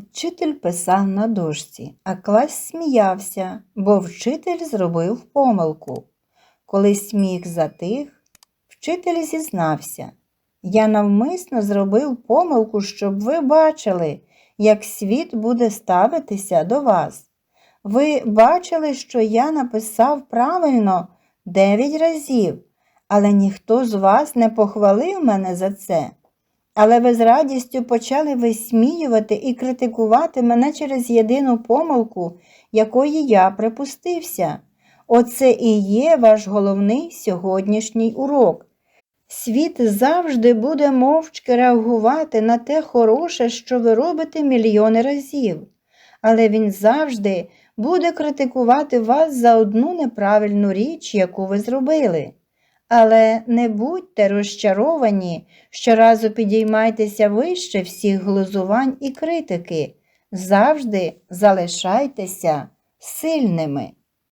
Вчитель писав на дошці, а клас сміявся, бо вчитель зробив помилку. Коли сміх затих, вчитель зізнався. Я навмисно зробив помилку, щоб ви бачили, як світ буде ставитися до вас. Ви бачили, що я написав правильно дев'ять разів, але ніхто з вас не похвалив мене за це. Але ви з радістю почали висміювати і критикувати мене через єдину помилку, якої я припустився. Оце і є ваш головний сьогоднішній урок. Світ завжди буде мовчки реагувати на те хороше, що ви робите мільйони разів, але він завжди буде критикувати вас за одну неправильну річ, яку ви зробили. Але не будьте розчаровані, щоразу підіймайтеся вище всіх глузувань і критики, завжди залишайтеся сильними.